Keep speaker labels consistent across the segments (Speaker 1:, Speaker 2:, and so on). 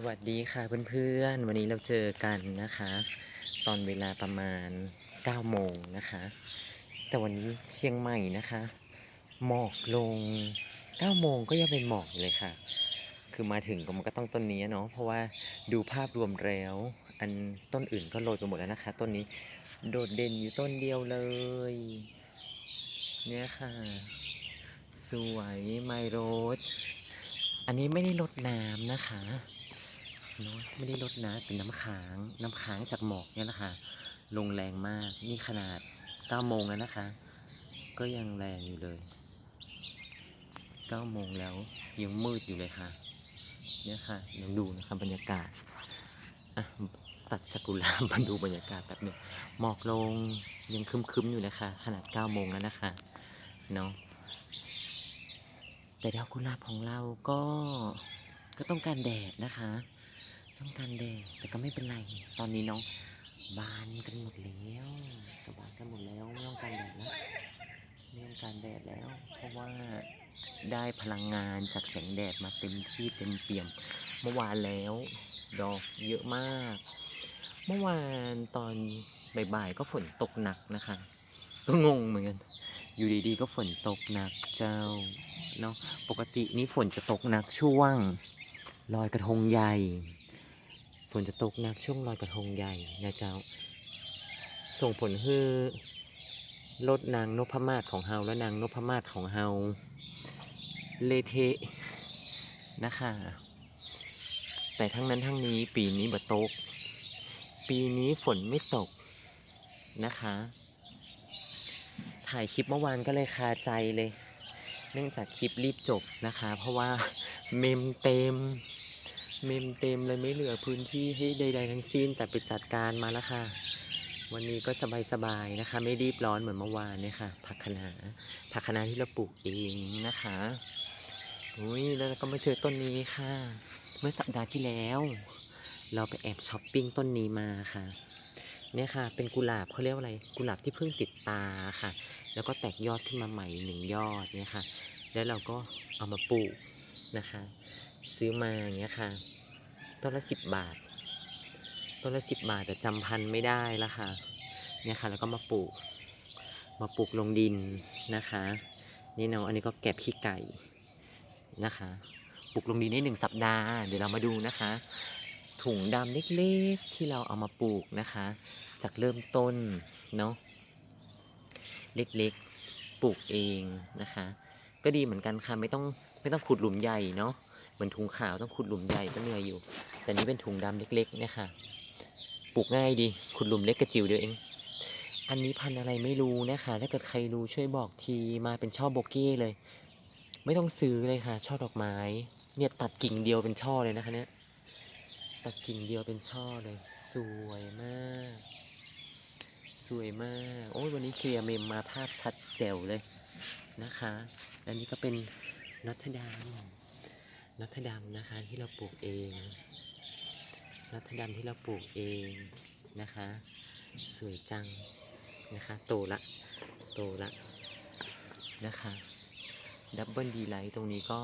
Speaker 1: สวัสดีค่ะเพื่อนๆ วันนี้เราเจอกันนะคะ ตอนเวลาประมาณ 9 โมงนะคะ แต่วันนี้เชียงใหม่นะคะ หมอกลง 9 โมงก็ยังเป็นหมอกเลยค่ะ คือมาถึงก็มันก็ต้องต้นนี้เนาะเพราะว่าดูภาพรวมแล้ว อันต้นอื่นก็โรยไปหมดแล้วนะคะ ต้นนี้โดดเด่นอยู่ต้นเดียวเลย เนี่ยค่ะ สวยไมโรสอันนี้ไม่ได้ลดน้ำนะคะ เนาะไม่ได้ลดน้ำเป็นน้ำค้าง น้ำค้างจากหมอกเนี่ยนะคะลงแรงมากนี่ขนาด9โมงแล้วนะคะ ก็ยังแรงอยู่เลย9โมงแล้วยังมืดอยู่เลยค่ะเนี่ยค่ะยังดูนะคะบรรยากาศอะตัดจากกุลาบมาดูบรรยากาศแบบนึงหมอกลงยังคึมๆอยู่นะคะ ขนาด9โมงแล้วนะคะเนาะแต่ดอกกุหลาบของเราก็ก็ต้องการแดดนะคะ ต้องการแดดแต่ก็ไม่เป็นไร ตอนนี้น้องบานกันหมดแล้วก็บานกันหมดแล้วไม่ต้องการแดดแล้วไม่ต้องการแดดแล้ว เพราะว่าได้พลังงานจากแสงแดดมาเต็มที่เต็มเปี่ยม เมื่อวานแล้ว ดอกเยอะมาก เมื่อวานตอนบ่ายๆก็ฝนตกหนักนะคะ ก็งงเหมือนกัน อยู่ดีๆก็ฝนตกหนักเจ้าเนาะปกตินี่ฝนจะตกหนักช่วงลอยกระทงใหญ่ ฝนจะตกหนักช่วงลอยกระทงใหญ่นะเจ้า ส่งผลให้ลดนางนพมาศของเฮาและนางนพมาศของเฮาเลเทะนะคะ แต่ทั้งนั้นทั้งนี้ปีนี้บ่ตก ปีนี้ฝนไม่ตกนะคะ ถ่ายคลิปเมื่อวานก็เลยคาใจเลย เนื่องจากคลิปรีบจบนะคะ เพราะว่าเมมเต็ม เมมเต็มเลยไม่เหลือพื้นที่ให้ใด ๆ ทั้งสิ้นแต่ไปจัดการมาแล้วค่ะ วันนี้ก็สบายๆนะคะ ไม่รีบร้อนเหมือนเมื่อวานเนี่ยค่ะผักคะน้าผักคะน้าที่เราปลูกเองนะคะอุ้ยแล้วก็มาเจอต้นนี้ค่ะ เมื่อสัปดาห์ที่แล้ว เราไปแอบช้อปปิ้งต้นนี้มาค่ะเนี่ยค่ะ เป็นกุหลาบเขาเรียกว่าอะไร กุหลาบที่เพิ่งติดตาค่ะ แล้วก็แตกยอดขึ้นมาใหม่หนึ่งยอดเนี่ยค่ะ แล้วเราก็เอามาปลูกนะคะ ซื้อมาอย่างเงี้ยค่ะต้นละสิบบาทต้นละสิบบาทแต่จำพันไม่ได้ละค่ะเนี่ยค่ะแล้วก็มาปลูก มาปลูกลงดินนะคะนี่เนาะอันนี้ก็แก็บขี้ไก่นะคะปลูกลงดินได้หนึ่งสัปดาห์เดี๋ยวเรามาดูนะคะ ถุงดำเล็กๆที่เราเอามาปลูกนะคะ จากเริ่มต้นเนาะเล็กๆปลูกเองนะคะ ก็ดีเหมือนกันค่ะไม่ต้องไม่ต้องขุดหลุมใหญ่เนาะ เหมือนถุงขาวต้องขุดหลุมใหญ่ก็เหนื่อยอยู่ แต่นี้เป็นถุงดำเล็กๆเนะคะปลูกง่ายดีขุดหลุมเล็กกระจิ๋วเดียวเอง อันนี้พันธุ์อะไรไม่รู้นะคะ ถ้าเกิดใครรู้ช่วยบอกทีมาเป็นช่อโบเก้เลย ไม่ต้องซื้อเลยค่ะ ช่อดอกไม้ เนี่ยตัดกิ่งเดียวเป็นช่อเลยนะคะเนี่ยตัดกิ่งเดียวเป็นช่อเลย สวยมาก สวยมาก โอ้ยวันนี้เคลียร์เมมมาภาพชัดแจ๋วเลยนะคะและนี่ก็เป็นนัทดาม นัทดามนะคะที่เราปลูกเองนัทดามที่เราปลูกเองนะคะ สวยจังนะคะ โตละโตละนะคะดับเบิลดีไลท์ตรงนี้ก็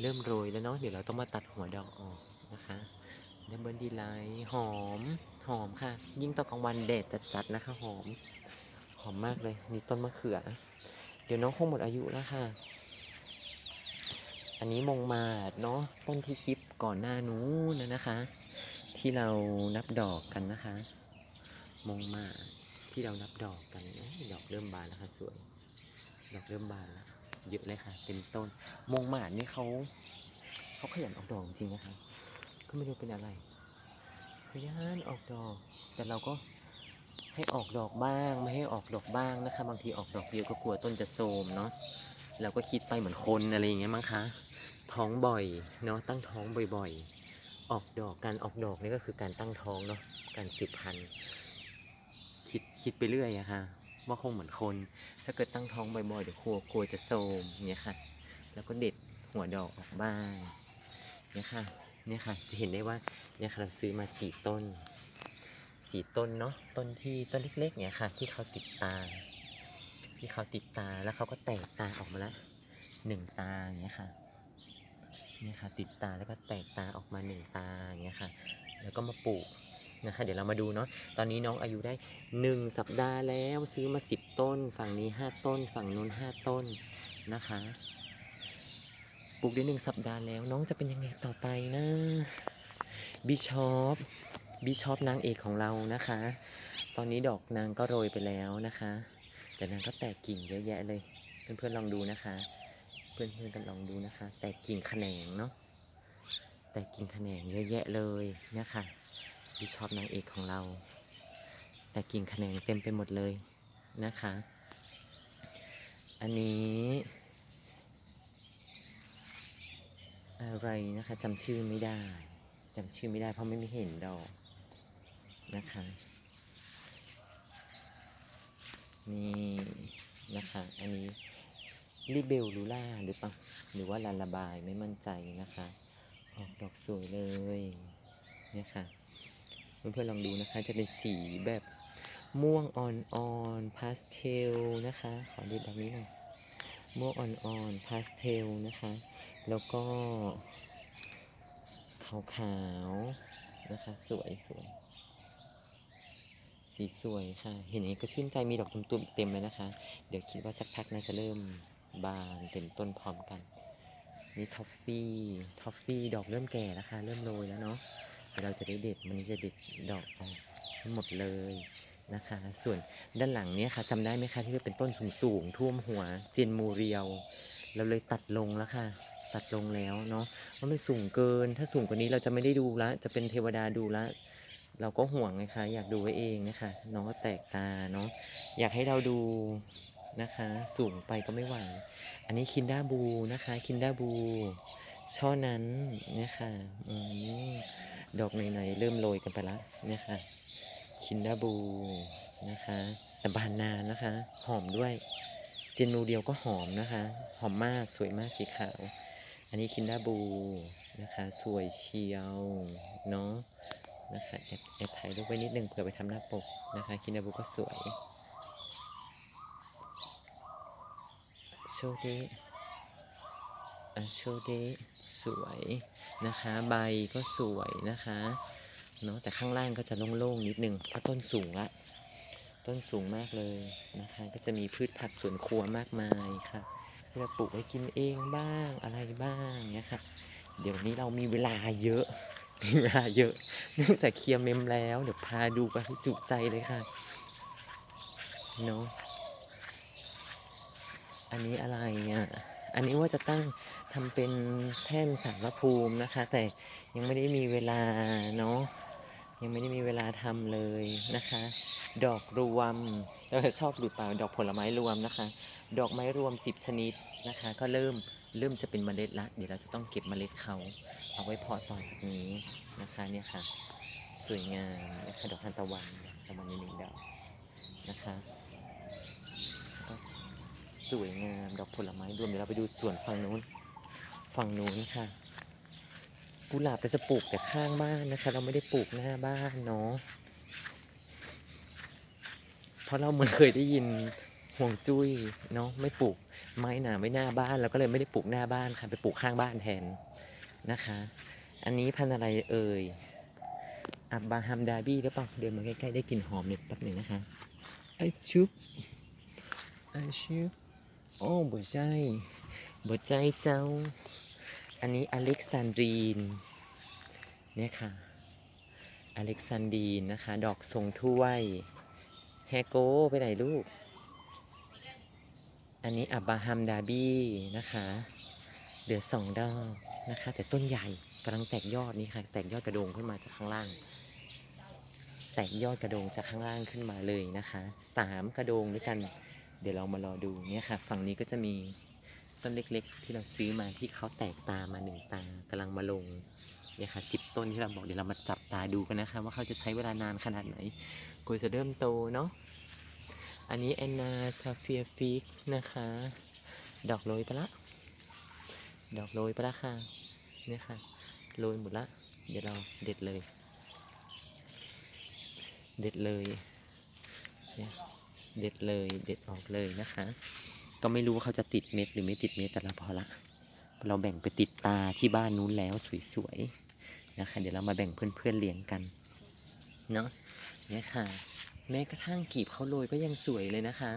Speaker 1: เริ่มโรยแล้วเนาะเดี๋ยวเราต้องมาตัดหัวดอกออกนะคะดับเบิลดีไลท์หอมหอมค่ะ ยิ่งตอนกลางวันแดดจัดๆนะคะหอมหอมมากเลยนี่ต้นมะเขือ เดี๋ยวน้องคงหมดอายุแล้วค่ะ อันนี้มงมาดเนาะต้นที่คลิปก่อนหน้านู้นนะคะ ที่เรานับดอกกันนะคะ มงมาดที่เรานับดอกกันดอกเริ่มบานแล้วค่ะสวยดอกเริ่มบานแล้วเยอะเลยค่ะเต็มต้นมงมาดนี่เขาเขาขยันออกดอกจริงนะคะ ก็ไม่รู้เป็นอะไรขยันออกดอก แต่เราก็ให้ออกดอกบ้างไม่ให้ออกดอกบ้างนะคะ บางทีออกดอกเยอะก็กลัวต้นจะโทมเนาะ เราก็คิดไปเหมือนคนอะไรอย่างเงี้ยมั้งคะท้องบ่อยเนาะตั้งท้องบ่อยๆ ออกดอกการออกดอกนี่ก็คือการตั้งท้องเนาะการสืบพันธุ์คิดคิดไปเรื่อยอะค่ะว่าคงเหมือนคน ถ้าเกิดตั้งท้องบ่อยๆเดี๋ยวกลัวกลัวจะโทมเนี่ยค่ะ แล้วก็เด็ดหัวดอกออกบ้างเนี่ยค่ะเนี่ยค่ะจะเห็นได้ว่าเนี่ยค่ะเราซื้อมาสี่ต้นสี่ต้นเนาะต้นที่ต้นเล็กๆเนี่ยค่ะ ที่เขาติดตา ที่เขาติดตาแล้วเขาก็แตกตาออกมาละหนึ่งตาอย่างเงี้ยค่ะเนี่ยค่ะ ติดตาแล้วก็แตกตาออกมาหนึ่งตาอย่างเงี้ยค่ะ แล้วก็มาปลูกนะคะเดี๋ยวเรามาดูเนาะตอนนี้น้องอายุได้ 1 สัปดาห์แล้วซื้อมา 10 ต้น ฝั่งนี้ 5 ต้น ฝั่งนู้น 5 ต้นนะคะปลูกได้หนึ่งสัปดาห์แล้วน้องจะเป็นยังไงต่อไปนะบิชอปบิชอปนางเอกของเรานะคะ ตอนนี้ดอกนางก็โรยไปแล้วนะคะ แต่นางก็แตกกิ่งเยอะแยะเลย เพื่อนๆลองดูนะคะ เพื่อนๆกันลองดูนะคะ แตกกิ่งแขนงเนาะ แตกกิ่งแขนงเยอะแยะเลยนะคะบิชอปนางเอกของเรา แตกกิ่งแขนงเต็มไปหมดเลยนะคะ อันนี้ อะไรนะคะจำชื่อไม่ได้จำชื่อไม่ได้เพราะไม่เห็นดอกนะคะ นี่นะคะ อันนี้ลิเบลลูล่าหรือเปล่า หรือว่าลาลาบายไม่มั่นใจนะคะ ออกดอกสวยเลยเนี่ยค่ะ เพื่อนๆลองดูนะคะ จะเป็นสีแบบม่วงอ่อนๆพาสเทลนะคะ ขอดูแบบนี้หน่อย ม่วงอ่อนๆพาสเทลนะคะ แล้วก็ขาวๆนะคะ สวยสวย สีสวยค่ะ เห็นอย่างนี้ก็ชื่นใจมีดอกตุ่มๆอีกเต็มเลยนะคะ เดี๋ยวคิดว่าสักพักน่าจะเริ่มบานเต็มต้นพร้อมกัน นี่ท็อฟฟี่ท็อฟฟี่ดอกเริ่มแก่แล้วค่ะ เริ่มโรยแล้วเนาะเราจะได้เด็ดวันนี้จะเด็ดดอกออกทั้งหมดเลยนะคะ ส่วนด้านหลังเนี้ยค่ะจำได้ไหมคะที่เป็นต้นสูงๆท่วมหัวเจนมูเรียว เราเลยตัดลงแล้วค่ะ ตัดลงแล้วเนาะเพราะมันสูงเกิน ถ้าสูงกว่านี้เราจะไม่ได้ดูละจะเป็นเทวดาดูละ เราก็ห่วงไงคะ อยากดูไว้เองนะคะน้องก็แตกตาเนาะอยากให้เราดูนะคะ สูงไปก็ไม่ไหว อันนี้คินด้าบูนะคะ คินด้าบู ช่อนั้นเนี่ยค่ะอืมดอกไหนๆเริ่มโรยกันไปละเนี่ยค่ะคินด้าบูนะคะแต่บานนานนะคะ หอมด้วย เจนนูเดียวก็หอมนะคะ หอมมากสวยมากสีขาว อันนี้คินด้าบูนะคะ สวยเชียวเนาะ นะคะแอบแอบถ่ายรูปไว้นิดนึงเผื่อไปทำหน้าปกนะคะ คินาบูก็สวย โชว์ดอะโชว์เดสวยนะคะ ใบก็สวยนะคะเนาะแต่ข้างล่างก็จะโล่งๆนิดนึงเพราะต้นสูงละ ต้นสูงมากเลยนะคะ ก็จะมีพืชผักสวนครัวมากมายค่ะที่เราปลูกไว้กินเองบ้างอะไรบ้างเนี่ยค่ะ เดี๋ยวนี้เรามีเวลาเยอะ มีเวลาเยอะเนื่องจากเคลียร์เมมแล้ว เดี๋ยวพาดูไปจุใจเลยค่ะเนาะอันนี้อะไรอะอันนี้ว่าจะตั้งทำเป็นแท่นสารพระภูมินะคะ แต่ยังไม่ได้มีเวลาเนาะยังไม่ได้มีเวลาทำเลยนะคะ ดอกรวมเออชอบหรือเปล่าดอกผลไม้รวมนะคะ ดอกไม้รวม 10 ชนิดนะคะ ก็เริ่ม เริ่มจะเป็นเมล็ดละเดี๋ยวเราจะต้องเก็บเมล็ดเขาเอาไว้เพาะต่อจากนี้นะคะเนี่ยค่ะ สวยงามนะคะดอกทานตะวันตะวันมีหนึ่งดอกนะคะก็สวยงามดอกผลไม้รวมเดี๋ยวเราไปดูส่วนฝั่งนู้นฝั่งนู้นค่ะ กุหลาบเราจะปลูกแต่ข้างบ้านนะคะ เราไม่ได้ปลูกหน้าบ้านเนาะเพราะเราเหมือนเคยได้ยิน ห่วงจุ้ยเนาะไม่ปลูกไม้หนาไม่หน้าบ้านเราก็เลยไม่ได้ปลูกหน้าบ้านค่ะไปปลูกข้างบ้านแทนนะคะ อันนี้พันอะไรเอ่ยอับบาฮัมดาบี้หรือเปล่าเดินมาใกล้ๆได้กลิ่นหอมเนี่ยแป๊บหนึ่งนะคะไอชุบไอชุบโอ้บใจบใจเจ้า อันนี้อเล็กซานดรีนเนี่ยค่ะอเล็กซานดีนนะคะ ดอกทรงถ้วยแฮโกไปไหนลูก อันนี้อับบาฮัมดาบี้นะคะ เหลือสองดอกนะคะ แต่ต้นใหญ่กำลังแตกยอดนี่ค่ะ แตกยอดกระโดงขึ้นมาจากข้างล่าง แตกยอดกระโดงจากข้างล่างขึ้นมาเลยนะคะสามกระโดงด้วยกัน เดี๋ยวเรามารอดูเนี่ยค่ะ ฝั่งนี้ก็จะมีต้นเล็กๆ ที่เราซื้อมาที่เขาแตกตามาหนึ่งตากำลังมาลงเนี่ยค่ะสิบต้นที่เราบอกเดี๋ยวเรามาจับตาดูกันนะคะ ว่าเขาจะใช้เวลานานขนาดไหนกว่าจะเริ่มโตเนาะ อันนี้แอนนาซาเฟียฟิกนะคะ ดอกโรยไปละ ดอกโรยไปละค่ะเนี่ยค่ะโรยหมดละ เดี๋ยวเราเด็ดเลย เด็ดเลยเนี่ยเด็ดเลยเด็ดออกเลยนะคะ ก็ไม่รู้ว่าเขาจะติดเม็ดหรือไม่ติดเม็ดแต่เราพอละ เราแบ่งไปติดตาที่บ้านนู้นแล้วสวยๆนะคะ เดี๋ยวเรามาแบ่งเพื่อนๆเลี้ยงกันเนาะเนี่ยค่ะ แม้กระทั่งกีบเขาโรยก็ยังสวยเลยนะคะ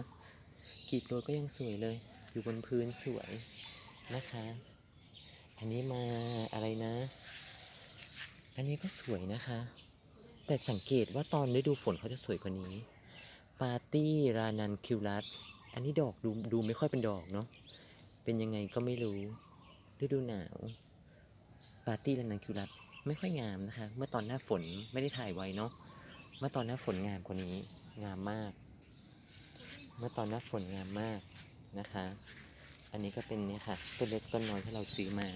Speaker 1: กีบโรยก็ยังสวยเลย อยู่บนพื้นสวยนะคะ อันนี้มาอะไรนะ อันนี้ก็สวยนะคะ แต่สังเกตว่าตอนฤดูฝนเขาจะสวยกว่านี้ ปาร์ตี้รานันคิวรัสอันนี้ดอกดูดูไม่ค่อยเป็นดอกเนาะ เป็นยังไงก็ไม่รู้ฤดูหนาว ปาร์ตี้รานันคิวรัสไม่ค่อยงามนะคะ เมื่อตอนหน้าฝนไม่ได้ถ่ายไว้เนาะ เมื่อตอนหน้าฝนงามกว่านี้ งามมาก เมื่อตอนหน้าฝนงามมากนะคะ อันนี้ก็เป็นเนี่ยค่ะต้นเล็กต้นน้อยที่เราซื้อมา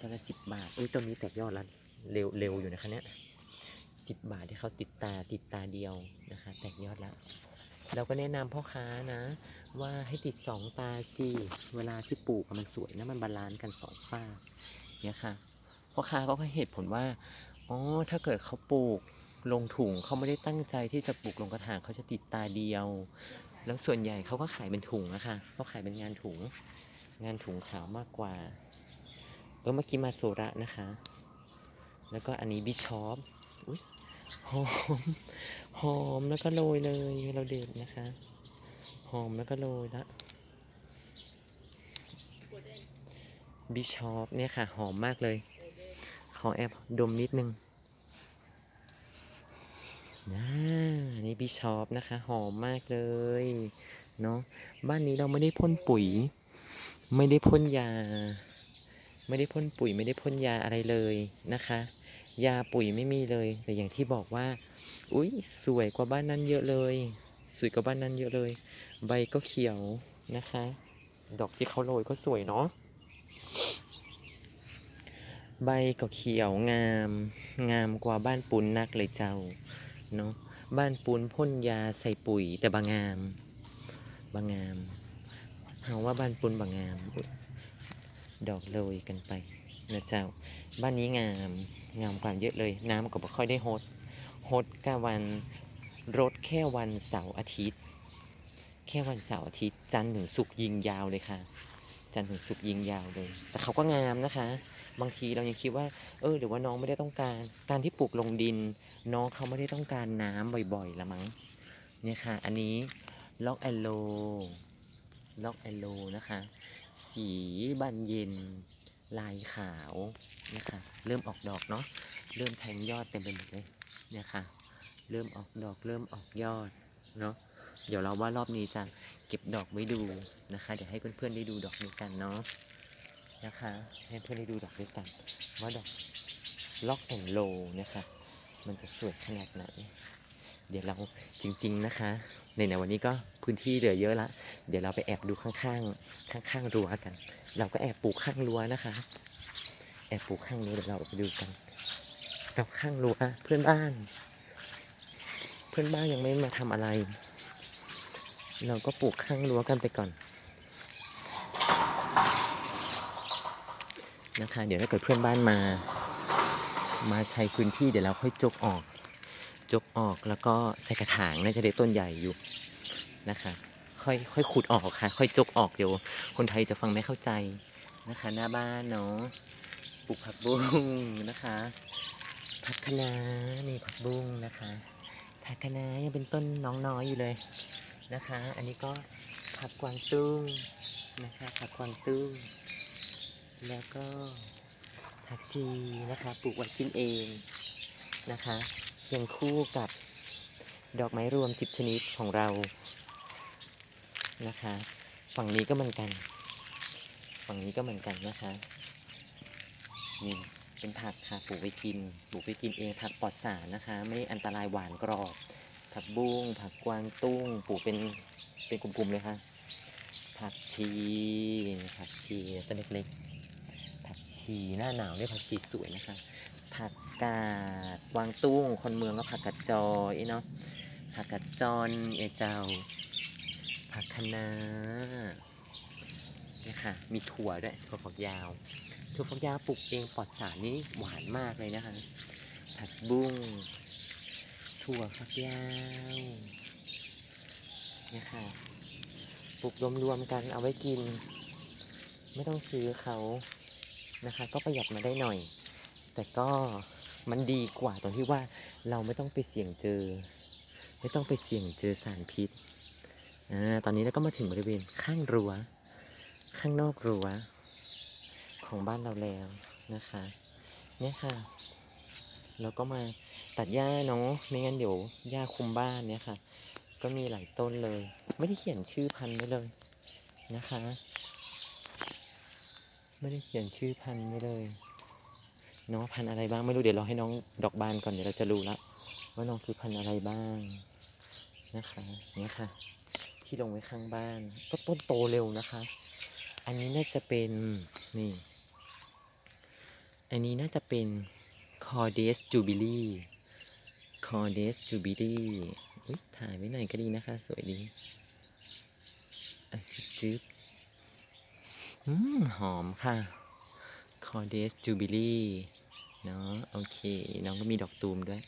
Speaker 1: ต้นละสิบบาทอุ้ยต้นนี้แตกยอดแล้วเร็วเร็วอยู่นะคะเนี่ยสิบบาทที่เขาติดตาติดตาเดียวนะคะ แตกยอดแล้วเราก็แนะนำพ่อค้านะ ว่าให้ติดสองตาสิเวลาที่ปลูกมันสวยนะมันบาลานซ์กันสองฝ้าเนี่ยค่ะพ่อค้าก็ให้เหตุผลว่าอ๋อถ้าเกิดเขาปลูก ลงถุงเขาไม่ได้ตั้งใจที่จะปลูกลงกระถางเขาจะติดตาเดียว แล้วส่วนใหญ่เขาก็ขายเป็นถุงนะคะเขาขายเป็นงานถุง งานถุงขาวมากกว่าเออเมื่อกี้มาโซระนะคะ แล้วก็อันนี้บิชอปอุ้ยหอมหอมแล้วก็โรยเลยเราเด็ดนะคะหอมแล้วก็โรยละบิชอปเนี่ยค่ะ หอมมากเลย ขอแอบดมนิดนึง นะนี่บิชอปนะคะ หอมมากเลยเนาะบ้านนี้เราไม่ได้พ่นปุ๋ย ไม่ได้พ่นยา ไม่ได้พ่นปุ๋ย ไม่ได้พ่นยาอะไรเลยนะคะ ยาปุ๋ยไม่มีเลย แต่อย่างที่บอกว่า อุ้ยสวยกว่าบ้านนั้นเยอะเลย สวยกว่าบ้านนั้นเยอะเลย ใบก็เขียวนะคะ ดอกที่เขาโรยก็สวยเนาะใบก็เขียวงาม งามกว่าบ้านปุนนักเลยเจ้า เนาะบ้านปุนพ่นยาใส่ปุ๋ยแต่บางงามบางงามเฮาว่าบ้านปุนบางงามดอกโรยกันไปนะเจ้า บ้านนี้งามงามกว่าเยอะเลย น้ำก็บ่ค่อยได้ฮดฮดก็วันรถแค่วันเสาร์อาทิตย์ แค่วันเสาร์อาทิตย์ จันทร์ถึงศุกยิงยาวเลยค่ะ จันทร์ถึงศุกยิงยาวเลย แต่เขาก็งามนะคะ บางทีเรายังคิดว่า เออหรือว่าน้องไม่ได้ต้องการ การที่ปลูกลงดิน น้องเขาไม่ได้ต้องการน้ำบ่อยๆละมั้งเนี่ยค่ะ อันนี้ล็อกแอนโลล็อกแอนโลนะคะ สีบานเย็น ลายขาวนะคะเริ่มออกดอกเนาะเริ่มแทงยอดเต็มไปหมดเลยเนี่ยค่ะ เริ่มออกดอกเริ่มออกยอดเนาะเดี๋ยวเราว่ารอบนี้จะเก็บดอกไว้ดูนะคะ เดี๋ยวให้เพื่อนๆได้ดูดอกด้วยกันเนาะ นะคะให้เพื่อนได้ดูดอกด้วยกันว่าดอกล็อกแอนโลนะคะมันจะสวยขนาดไหน เดี๋ยวเราจริง ๆนะคะในในวันนี้ก็พื้นที่เหลือเยอะละ เดี๋ยวเราไปแอบดูข้างๆข้างๆรั้วกัน เราก็แอบปลูกข้างรั้วนะคะ แอบปลูกข้างรั้วเดี๋ยวเราไปดูกันกับข้างรั้วเพื่อนบ้าน เพื่อนบ้านยังไม่มาทำอะไร เราก็ปลูกข้างรั้วกันไปก่อน นะคะ เดี๋ยวถ้าเกิดเพื่อนบ้านมา มาใช้พื้นที่เดี๋ยวเราค่อยจกออก จกออกแล้วก็ใส่กระถางน่าจะได้ต้นใหญ่อยู่นะคะ ค่อยค่อยขุดออกค่ะ ค่อยจกออกเดี๋ยว คนไทยจะฟังไม่เข้าใจนะคะ หน้าบ้านเนาะปลูกผักบุ้งนะคะผักคะน้านี่ผักบุ้งนะคะผักคะน้ายังเป็นต้นน้องน้อยอยู่เลยนะคะ อันนี้ก็ผักกวางตุ้งนะคะผักกวางตุ้ง แล้วก็ผักชีนะคะปลูกไว้กินเองนะคะเคียงคู่กับดอกไม้รวม 10 ชนิดของเรานะคะ ฝั่งนี้ก็เหมือนกัน ฝั่งนี้ก็เหมือนกันนะคะนี่เป็นผักค่ะปลูกไว้กินปลูกไว้กินเองผักปลอดสารนะคะ ไม่อันตรายหวานกรอบ ผักบุ้งผักกวางตุ้งปลูกเป็นเป็นกลุ่มๆเลยค่ะผักชีผักชีต้นเล็กๆผัก ชีหน้าหนาวเนี่ผักชีสวยนะคะ ผักกาดวางตุ้ง คนเมืองก็ผักกาดจอยเนาะผักกาดจอนเอเจ้า ผักคะน้าเนี่ยค่ะ มีถั่วด้วยถั่วฝักยาวถั่วฝักยาวปลูกเองปลอดสารนี่หวานมากเลยนะคะ ผักบุ้งถั่วฝักยาวเนี่ยค่ะปลูกรวมๆกันเอาไว้กิน ไม่ต้องซื้อเขา นะคะ ก็ประหยัดมาได้หน่อย แต่ก็มันดีกว่าตรงที่ว่าเราไม่ต้องไปเสี่ยงเจอ ไม่ต้องไปเสี่ยงเจอสารพิษอ่าตอนนี้เราก็มาถึงบริเวณข้างรั้วข้างนอกรั้วของบ้านเราแล้วนะคะ เนี่ยค่ะเราก็มาตัดหญ้าเนาะไม่งั้นเดี๋ยวหญ้าคุมบ้านเนี่ยค่ะ ก็มีหลายต้นเลย ไม่ได้เขียนชื่อพันธุ์ไว้เลยนะคะ ไม่ได้เขียนชื่อพันธุ์ไว้เลยเนาะพันธุ์อะไรบ้างไม่รู้เดี๋ยวเราให้น้องดอกบานก่อนเดี๋ยวเราจะรู้ละว่าน้องคือพันธุ์อะไรบ้างนะคะเนี่ยค่ะ ที่ลงไว้ข้างบ้าน ก็ต้นโตเร็วนะคะ อันนี้น่าจะเป็นนี่อันนี้น่าจะเป็น c o r d e s Jubilee c o r d e s Jubilee ถ่ายไว้หน่อยก็ดีนะคะ สวยดีอะจิ๊บ อืมหอมค่ะ c o r d e s Jubilee เนาะโอเค น้องก็มีดอกตูมด้วย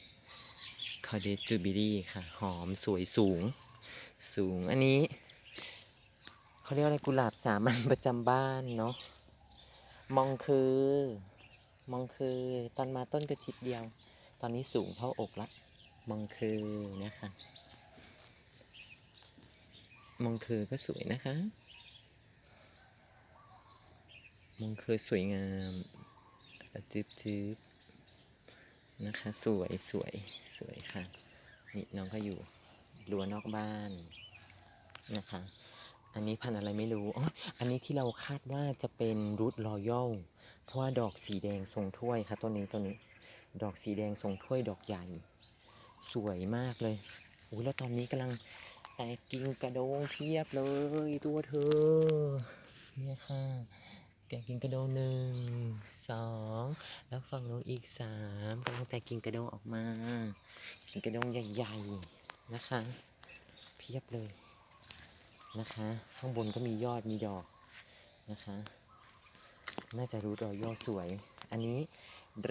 Speaker 1: c o r d e s Jubilee ค่ะ หอมสวยสูง สูงอันนี้ เขาเรียกอะไรกุหลาบสามัญประจำบ้านเนาะมองคือ มองคือตอนมาต้นกระชิดเดียว ตอนนี้สูงเท่าอกละ มองคือนะคะ มองคือก็สวยนะคะ มองคือสวยงามจืบจืบนะคะ สวยสวยสวยค่ะ นี่น้องก็อยู่รั้วนอกบ้านนะคะ อันนี้พันอะไรไม่รู้อ๋ออันนี้ที่เราคาดว่าจะเป็นรูทรอยัลเพราะว่าดอกสีแดงทรงถ้วยค่ะต้นนี้ต้นนี้ ดอกสีแดงทรงถ้วยดอกใหญ่ สวยมากเลยอุ้ยแล้วตอนนี้กำลังแตกกิ่งกระโดงเพียบเลยตัวเธอเนี่ยค่ะ แตกกิ่งกระโดงหนึ่งสองแล้วฝั่งโน้นอีกสามกำลังแตกกิ่งกระโดงออกมา กิ่งกระโดงใหญ่ๆนะคะ เพียบเลยนะคะ ข้างบนก็มียอดมีดอกนะคะ น่าจะรู้ดอกยอดสวย อันนี้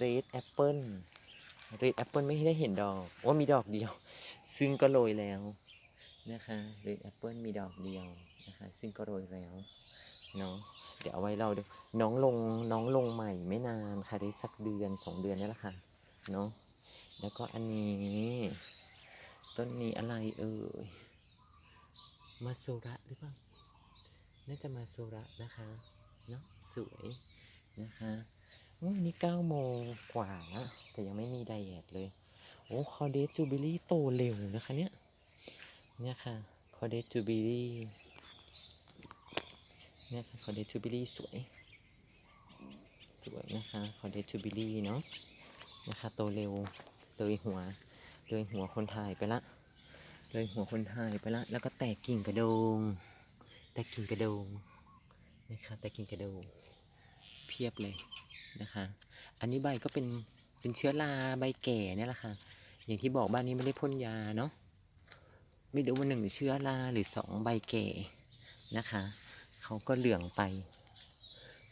Speaker 1: red apple red apple ไม่ได้เห็นดอกว่ามีดอกเดียว ซึ่งก็โรยแล้วนะคะ red apple มีดอกเดียวนะคะ ซึ่งก็โรยแล้วเนาะ เดี๋ยวเอาไว้เราดูน้องลงน้องลงใหม่ไม่นานค่ะได้สักเดือนสองเดือนนี่แหละค่ะเนาะแล้วก็อันนี้ ต้นนี้อะไรเอ่ยมาโซระหรือเปล่าน่าจะมาโซระนะคะเนาะสวยนะคะอืมนี่เก้าโมงกว่าแล้วแต่ยังไม่มีไดแอทเลยโอ้คอเดสจูบิลี่โตเร็วนะคะเนี่ยเนี่ยค่ะคอเดสจูบิลี่ เนี่ยค่ะคอเดสจูบิลี่สวย สวยนะคะคอเดสจูบิลี่เนาะนะคะโตเร็วเลยหัวเลยหัวคนถ่ายไปละ เลยหัวคนถ่ายไปละ แล้วก็แตกกิ่งกระโดง แตกกิ่งกระโดงนะคะแตกกิ่งกระโดงเพียบเลยนะคะ อันนี้ใบก็เป็นเป็นเชื้อราใบแก่เนี่ยแหละค่ะอย่างที่บอกบ้านนี้ไม่ได้พ่นยาเนาะไม่รู้ว่าหนึ่งเชื้อราหรือสองใบแก่นะคะ เขาก็เหลืองไป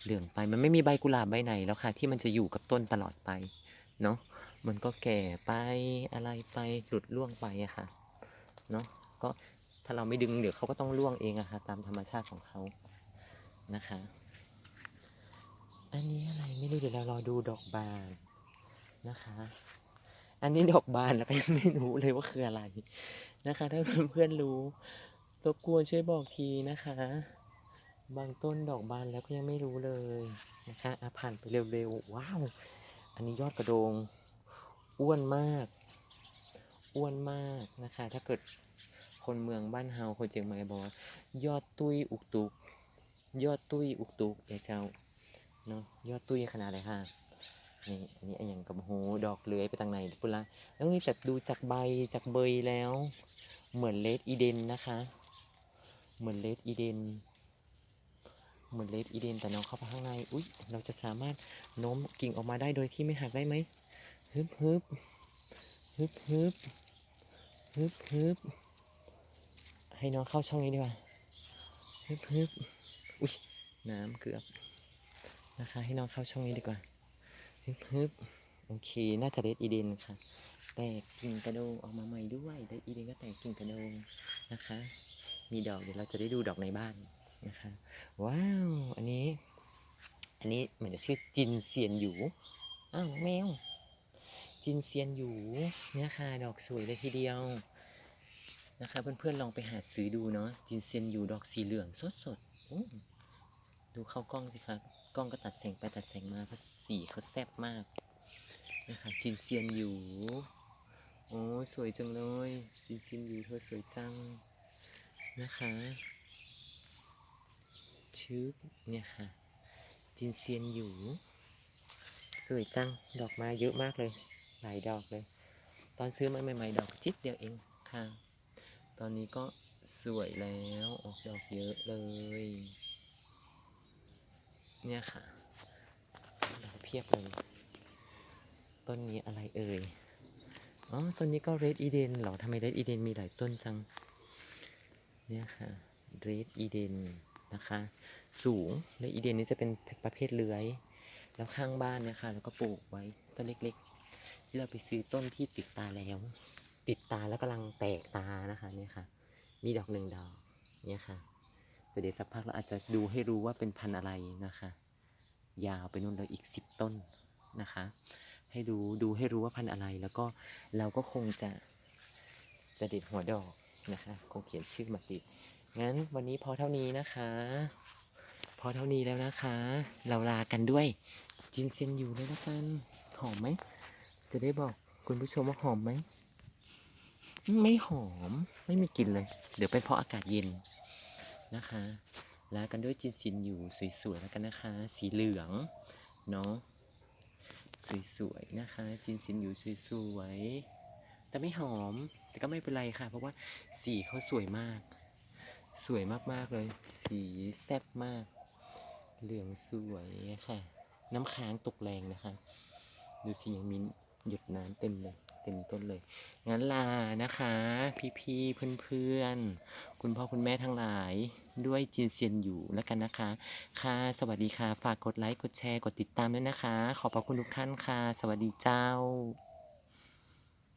Speaker 1: เหลืองไปมันไม่มีใบกุหลาบใบไหนแล้วค่ะ ที่มันจะอยู่กับต้นตลอดไปเนาะมันก็แก่ไปอะไรไปหลุดร่วงไปอะค่ะเนาะก็ถ้าเราไม่ดึงเดี๋ยวเขาก็ต้องร่วงเองอะค่ะ ตามธรรมชาติของเขานะคะ อันนี้อะไรไม่รู้เดี๋ยวเรารอดูดอกบานนะคะ อันนี้ดอกบานแล้วก็ยังไม่รู้เลยว่าคืออะไรนะคะ ถ้าเพื่อนๆรู้รบกวนช่วยบอกทีนะคะ บางต้นดอกบานแล้วก็ยังไม่รู้เลยนะคะอะผ่านไปเร็วๆ ว้าว อันนี้ยอดกระโดง อ้วนมาก อ้วนมากนะคะ ถ้าเกิดคนเมืองบ้านเฮาคนเชียงใหม่บอกว่ายอดตุ้ยอุกตุก ยอดตุ้ยอุกตุกเดี๋ยวเจ้าเนาะยอดตุ้ยขนาดไหนค่ะนี่อันนี้อย่างกับโหดอกเลื้อยไปทางไหนปุละแล้วนี่แต่ดูจากใบจากเบยแล้ว เหมือนเลดอีเดนนะคะ เหมือนเลดอีเดน เหมือนเลดอีเดนแต่น้องเข้าไปข้างใน อุ๊ย เราจะสามารถโน้มกิ่งออกมาได้โดยที่ไม่หักได้ไหมฮึบฮึบฮึบฮึบฮึบฮึบให้น้องเข้าช่องนี้ดีกว่าฮึบฮึบอุ๊ย น้ำเกือบนะคะให้น้องเข้าช่องนี้ดีกว่าฮึบฮึบโอเค น่าจะเดดอีเดนค่ะ แตกกิ่งกระโดงออกมาใหม่ด้วยเดดอีเดนก็แตกกิ่งกระโดงนะคะ มีดอกเดี๋ยวเราจะได้ดูดอกในบ้าน นะคะว้าว อันนี้ อันนี้เหมือนจะชื่อจินเซียนหยูอ้าวแมวจินเซียนหยูเนี่ยค่ะดอกสวยเลยทีเดียวนะคะเพื่อนๆลองไปหาซื้อดูเนาะจินเซียนหยูดอกสีเหลืองสดๆอู้ดูเข้ากล้องสิคะกล้องก็ตัดแสงไปตัดแสงมาเพราะสีเขาแซ่บมากนะคะจินเซียนหยูโอ้ยสวยจังเลยจินเซียนหยูเธอสวยจังนะคะ ชืบเนี่ยค่ะ จินเซียนหยูสวยจัง ดอกม้เยอะมากเลย หลายดอกเลย ตอนซื้อมาใหม่ๆ ดอกจิตเดียวเองค่ะ ตอนนี้ก็สวยแล้วออกดอกเยอะเลย เนี่ยค่ะดอกเพียบเลย ต้นนี้อะไรเอ่ย อ๋อ ต้นนี้ก็ Red Eden เหรอทำไม Red Eden มีหลายต้นจัง เนี่ยค่ะ Red Eden น นะคะ สูง Red Eden นี่จะเป็นประเภทเลื้อย แล้วข้างบ้านเนี่ยค่ะเราก็ปลูกไว้ต้นเล็กๆ ที่เราไปซื้อต้นที่ติดตาแล้ว ติดตาแล้วกำลังแตกตานะคะเนี่ยค่ะ มีดอกหนึ่งดอกเนี่ยค่ะแต่เดี๋ยวสักพักเราอาจจะดูให้รู้ว่าเป็นพันธุ์อะไรนะคะ ยาวไปนู่นเลยอีกสิบต้นนะคะ ให้ดูดูให้รู้ว่าพันธุ์อะไรแล้วก็เราก็คงจะจะเด็ดหัวดอกนะคะ คงเขียนชื่อมาติด งั้นวันนี้พอเท่านี้นะคะ พอเท่านี้แล้วนะคะ เราลากันด้วยจินเซียนอยู่เลยละกัน หอมไหม จะได้บอกคุณผู้ชมว่าหอมไหม ไม่หอม ไม่มีกลิ่นเลย เดี๋ยวเป็นเพราะอากาศเย็นนะคะ ลากันด้วยจินเซียนอยู่สวยๆแล้วกันนะคะ สีเหลืองเนาะ สวยๆนะคะ จินเซียนอยู่สวยๆแต่ไม่หอม แต่ก็ไม่เป็นไรค่ะ เพราะว่าสีเขาสวยมาก สวยมากๆเลย สีแซ่บมาก เหลืองสวยค่ะ น้ำค้างตกแรงนะคะ ดูสิยังมีหยดน้ำเต็มเลย เต็มต้นเลย งั้นลานะคะ พี่ๆ เพื่อนๆ คุณพ่อคุณแม่ทั้งหลายด้วยจินเซียนอยู่แล้วกันนะคะ ค่ะ สวัสดีค่ะ ฝากกดไลค์ กดแชร์ กดติดตามด้วยนะคะ ขอบพระคุณทุกท่านค่ะ สวัสดีเจ้า